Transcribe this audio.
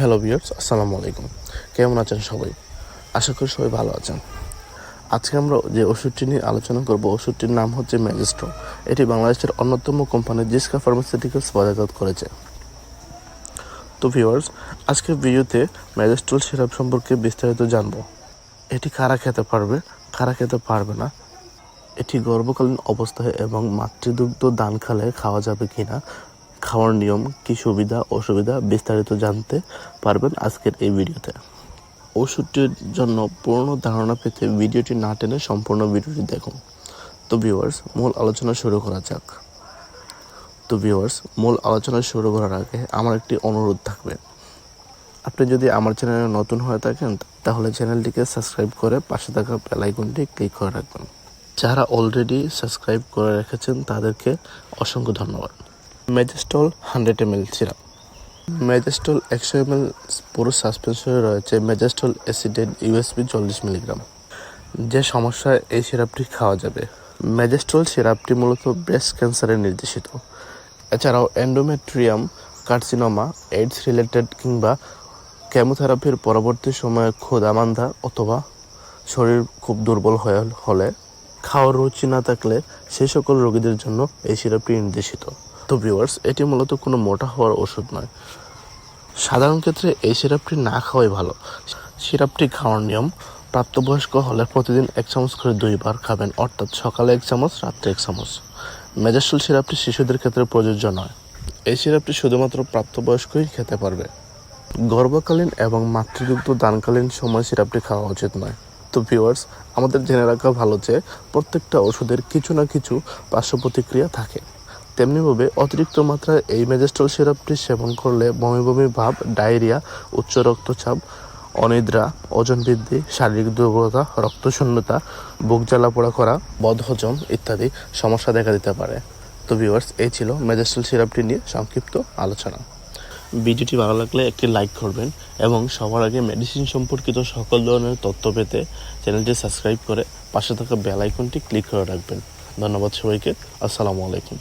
Hello viewers আসসালামু আলাইকুম। কেমন আছেন সবাই? আশা করি সবাই ভালো আছেন। আজকে আমরা যে ওষুধটি নিয়ে আলোচনা করব, ওষুধটির নাম হচ্ছে ম্যাজিস্ট্রো এটি বাংলাদেশের অন্যতম কোম্পানি জিসকা ফার্মাসিউটিক্যালস বাজারজাত করেছে। তো ভিউয়ার্স আজকের ভিডিওতে ম্যাজিস্ট্রোল সিরাপ সম্পর্কে বিস্তারিত জানব। এটি কারা খেতে পারবে, কারা খেতে পারবে না, এটি গর্ভকালীন অবস্থায় এবং মাতৃদুগ্ধ দান খালে খাওয়া যাবে কিনা খাওয়ার নিয়ম, কি সুবিধা, অসুবিধা বিস্তারিত জানতে পারবেন আজকের এই ভিডিওতে। ওষুধটির জন্য পূর্ণ ধারণা পেতে ভিডিওটি না টেনে সম্পূর্ণ ভিডিওটি দেখুন। তো ভিউয়ার্স মূল আলোচনা শুরু করা যাক। তো ভিউয়ার্স মূল আলোচনা শুরু করার আগে আমার একটি অনুরোধ থাকবে। আপনি যদি আমার চ্যানেলে নতুন হয়ে থাকেন, তাহলে চ্যানেলটিকে সাবস্ক্রাইব করে পাশে থাকা বেল আইকনটি ক্লিক করে রাখবেন। যারা অলরেডি সাবস্ক্রাইব করে রেখেছেন, তাদেরকে অসংখ্য ধন্যবাদ। ম্যাজেস্টল হান্ড্রেড এম এল সিরাপ। ম্যাজেস্টল একশো এম এল পুরো সাসপেনশনে রয়েছে ম্যাজেস্টল অ্যাসিডেড ইউএসপি চল্লিশ মিলিগ্রাম। যে সমস্যায় এই সিরাপটি খাওয়া যাবে। ম্যাজেস্টল সিরাপটি মূলত ব্রেস্ট ক্যান্সারে নির্দেশিত। এছাড়াও এন্ডোমেট্রিয়াম, কার্সিনোমা, এইডস রিলেটেড কিংবা কেমোথেরাপির পরবর্তী সময়ে ক্ষুধামান্ধা অথবা শরীর খুব দুর্বল হয়ে হলে খাওয়ার রুচি না থাকলে সেই সকল রোগীদের জন্য এই সিরাপটি নির্দেশিত। তো ভিউয়ার্স এটি মূলত কোনো মোটা হওয়ার ওষুধ নয়। সাধারণ ক্ষেত্রে এই সিরাপটি না খাওয়াই ভালো। সিরাপটি খাওয়ার নিয়ম, প্রাপ্তবয়স্ক হলে প্রতিদিন এক চামচ করে দুইবার খাবেন, অর্থাৎ সকালে এক চামচ, রাত্রে এক চামচ। মেজাস্টল সিরাপটি শিশুদের ক্ষেত্রে প্রযোজ্য নয়। এই সিরাপটি শুধুমাত্র প্রাপ্তবয়স্কই খেতে পারবে। গর্ভকালীন এবং মাতৃদুগ্ধ দানকালীন সময় সিরাপটি খাওয়া উচিত নয়। তো ভিউয়ার্স আমাদের জেনে রাখা ভালো যে প্রত্যেকটা ওষুধের কিছু না কিছু পার্শ্ব প্রতিক্রিয়া থাকে। তেমনিভাবে অতিরিক্ত মাত্রায় এই মেজেস্টল সিরাপটি সেবন করলে বমি বমি ভাব, ডায়রিয়া, উচ্চ রক্তচাপ, অনিদ্রা, ওজন বৃদ্ধি, শারীরিক দুর্বলতা, রক্তশূন্যতা, বুক জ্বালাপোড়া করা, বদহজম ইত্যাদি সমস্যা দেখা দিতে পারে। তো ভিউয়ার্স, এই ছিল মেজেস্টল সিরাপটি নিয়ে সংক্ষিপ্ত আলোচনা। ভিডিওটি ভালো লাগলে একটি লাইক করবেন এবং সবার আগে মেডিসিন সম্পর্কিত সকল ধরনের তথ্য পেতে চ্যানেলটি সাবস্ক্রাইব করে পাশে থাকা বেল আইকনটি ক্লিক করে রাখবেন। ধন্যবাদ সবাইকে। আসসালামু আলাইকুম।